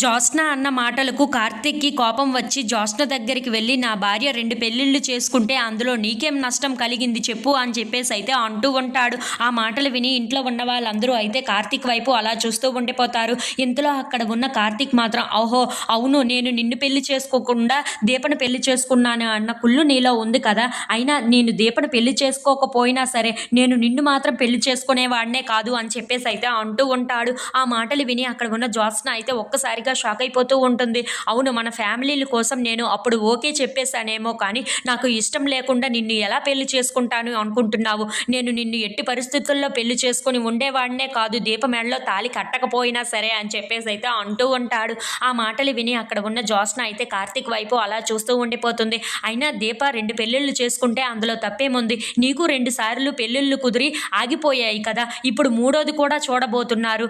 జ్యోత్స్న అన్న మాటలకు కార్తీక్కి కోపం వచ్చి జ్యోత్స్న దగ్గరికి వెళ్ళి నా భార్య రెండు పెళ్ళిళ్ళు చేసుకుంటే అందులో నీకేం నష్టం కలిగింది చెప్పు అని చెప్పేసి అయితే అంటూ ఉంటాడు. ఆ మాటలు విని ఇంట్లో ఉన్న వాళ్ళందరూ అయితే కార్తీక్ వైపు అలా చూస్తూ ఉండిపోతారు. ఇంతలో అక్కడ ఉన్న కార్తీక్ మాత్రం ఓహో అవును నేను నిన్ను పెళ్ళి చేసుకోకుండా దీపను పెళ్ళి చేసుకున్నాను అన్న కుళ్ళు నీలో ఉంది కదా. అయినా నేను దీపను పెళ్ళి చేసుకోకపోయినా సరే నేను నిన్ను మాత్రం పెళ్ళి చేసుకునేవాడినే కాదు అని చెప్పేసి అయితే అంటూ ఉంటాడు. ఆ మాటలు విని అక్కడ ఉన్న జ్యోత్స్న అయితే ఒక్కసారిగా షాక్ అయిపోతూ ఉంటుంది. అవును మన ఫ్యామిలీల కోసం నేను అప్పుడు ఓకే చెప్పేశానేమో కానీ నాకు ఇష్టం లేకుండా నిన్ను ఎలా పెళ్ళి చేసుకుంటాను అనుకుంటున్నావు? నేను నిన్ను ఎట్టి పరిస్థితుల్లో పెళ్ళి చేసుకొని ఉండేవాడినే కాదు. దీపమేళలో తాళి కట్టకపోయినా సరే అని చెప్పేసి అయితే అంటూ ఉంటాడు. ఆ మాటలు విని అక్కడ ఉన్న జ్యోత్స్న అయితే కార్తీక్ వైపు అలా చూస్తూ ఉండిపోతుంది. అయినా దీప రెండు పెళ్ళిళ్ళు చేసుకుంటే అందులో తప్పేముంది? నీకు రెండు సార్లు పెళ్ళిళ్ళు కుదిరి ఆగిపోయాయి కదా. ఇప్పుడు మూడోది కూడా చూడబోతున్నారు.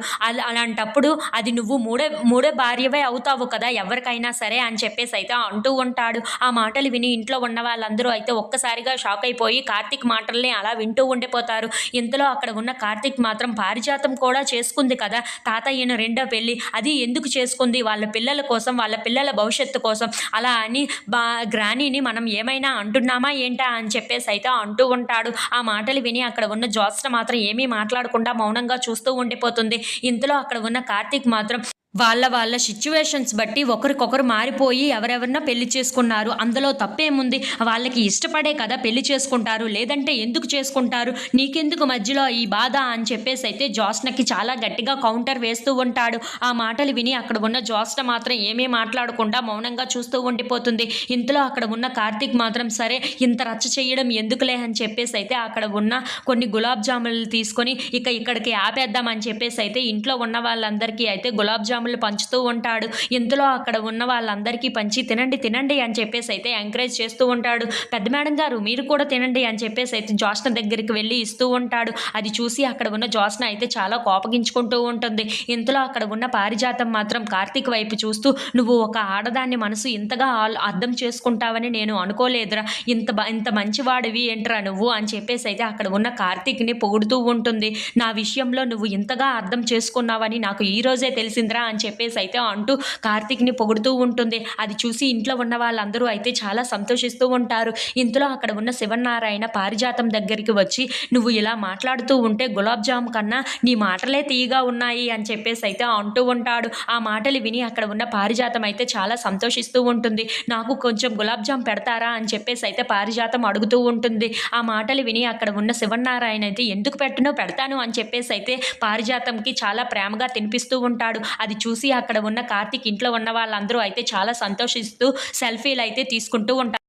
అలాంటప్పుడు అది నువ్వు మూడే మూడే భార్యవే అవుతావు కదా ఎవరికైనా సరే అని చెప్పేసి అయితే అంటూ ఉంటాడు. ఆ మాటలు విని ఇంట్లో ఉన్న వాళ్ళందరూ అయితే ఒక్కసారిగా షాక్ అయిపోయి కార్తీక్ మాటల్ని అలా వింటూ ఉండిపోతారు. ఇంతలో అక్కడ ఉన్న కార్తీక్ మాత్రం పారిజాతం కూడా చేసుకుంది కదా తాతయ్యను రెండో పెళ్ళి. అది ఎందుకు చేసుకుంది? వాళ్ళ పిల్లల కోసం వాళ్ళ పిల్లల భవిష్యత్తు కోసం. అలా అని బా గ్రానీని మనం ఏమైనా అంటున్నామా ఏంటా అని చెప్పేసి అయితే అంటూ ఉంటాడు. ఆ మాటలు విని అక్కడ ఉన్న జ్యోత్స్న మాత్రం ఏమీ మాట్లాడకుండా మౌనంగా చూస్తూ ఉండిపోతుంది. ఇంతలో అక్కడ ఉన్న కార్తీక్ మాత్రం వాళ్ళ వాళ్ళ సిచ్యువేషన్స్ బట్టి ఒకరికొకరు మారిపోయి ఎవరెవరినో పెళ్ళి చేసుకున్నారు. అందులో తప్పేముంది? వాళ్ళకి ఇష్టపడే కదా పెళ్ళి చేసుకుంటారు. లేదంటే ఎందుకు చేసుకుంటారు? నీకెందుకు మధ్యలో ఈ బాధ అని చెప్పేసి అయితే జోస్నకి చాలా గట్టిగా కౌంటర్ వేస్తూ ఉంటాడు. ఆ మాటలు విని అక్కడ ఉన్న జోస్న మాత్రం ఏమీ మాట్లాడకుండా మౌనంగా చూస్తూ ఉండిపోతుంది. ఇంతలో అక్కడ ఉన్న కార్తీక్ మాత్రం సరే ఇంత రచ్చ చేయడం ఎందుకులే అని చెప్పేసి అయితే అక్కడ ఉన్న కొన్ని గులాబ్ జాములు తీసుకొని ఇక ఇక్కడికి ఆపేద్దామని చెప్పేసి అయితే ఇంట్లో ఉన్న వాళ్ళందరికీ అయితే గులాబ్ జాములు పంచుతూ ఉంటాడు. ఇంతలో అక్కడ ఉన్న వాళ్ళందరికీ పంచి తినండి తినండి అని చెప్పేసి అయితే ఎంకరేజ్ చేస్తూ ఉంటాడు. పెద్ద మేడం గారు మీరు కూడా తినండి అని చెప్పేసి అయితే జోష్న దగ్గరికి వెళ్ళి ఇస్తూ ఉంటాడు. అది చూసి అక్కడ ఉన్న జోష్న అయితే చాలా కోపగించుకుంటూ ఉంటుంది. ఇంతలో అక్కడ ఉన్న పారిజాతం మాత్రం కార్తీక్ వైపు చూస్తూ నువ్వు ఒక ఆడదాన్ని మనసు ఇంతగా ఆల్- అర్థం చేసుకుంటావని నేను అనుకోలేదురా. ఇంత ఇంత మంచివాడివి ఏంట్రా నువ్వు? అని చెప్పేసి అయితే అక్కడ ఉన్న కార్తీక్ని పొగుడుతూ ఉంటుంది. నా విషయంలో నువ్వు ఇంతగా అర్థం చేసుకున్నావని నాకు ఈ రోజే తెలిసిందిరా అని చెప్పేసి అయితే అంటూ కార్తీక్ని పొగుడుతూ ఉంటుంది. అది చూసి ఇంట్లో ఉన్న వాళ్ళందరూ అయితే చాలా సంతోషిస్తూ ఉంటారు. ఇంతలో అక్కడ ఉన్న శివనారాయణ పారిజాతం దగ్గరికి వచ్చి నువ్వు ఇలా మాట్లాడుతూ ఉంటే గులాబ్ జామ్ కన్నా నీ మాటలే తీయగా ఉన్నాయి అని చెప్పేసి అయితే అంటూ ఉంటాడు. ఆ మాటలు విని అక్కడ ఉన్న పారిజాతం అయితే చాలా సంతోషిస్తూ ఉంటుంది. నాకు కొంచెం గులాబ్ జామ్ పెడతారా అని చెప్పేసి అయితే పారిజాతం అడుగుతూ ఉంటుంది. ఆ మాటలు విని అక్కడ ఉన్న శివనారాయణ అయితే ఎందుకు పెట్టనో? పెడతాను అని చెప్పేసి అయితే పారిజాతంకి చాలా ప్రేమగా తినిపిస్తూ ఉంటాడు. అది చూసి అక్కడ ఉన్న కార్తీక్ ఇంట్లో ఉన్న వాళ్ళందరూ అయితే చాలా సంతోషిస్తూ సెల్ఫీలు అయితే తీసుకుంటూ ఉంటారు.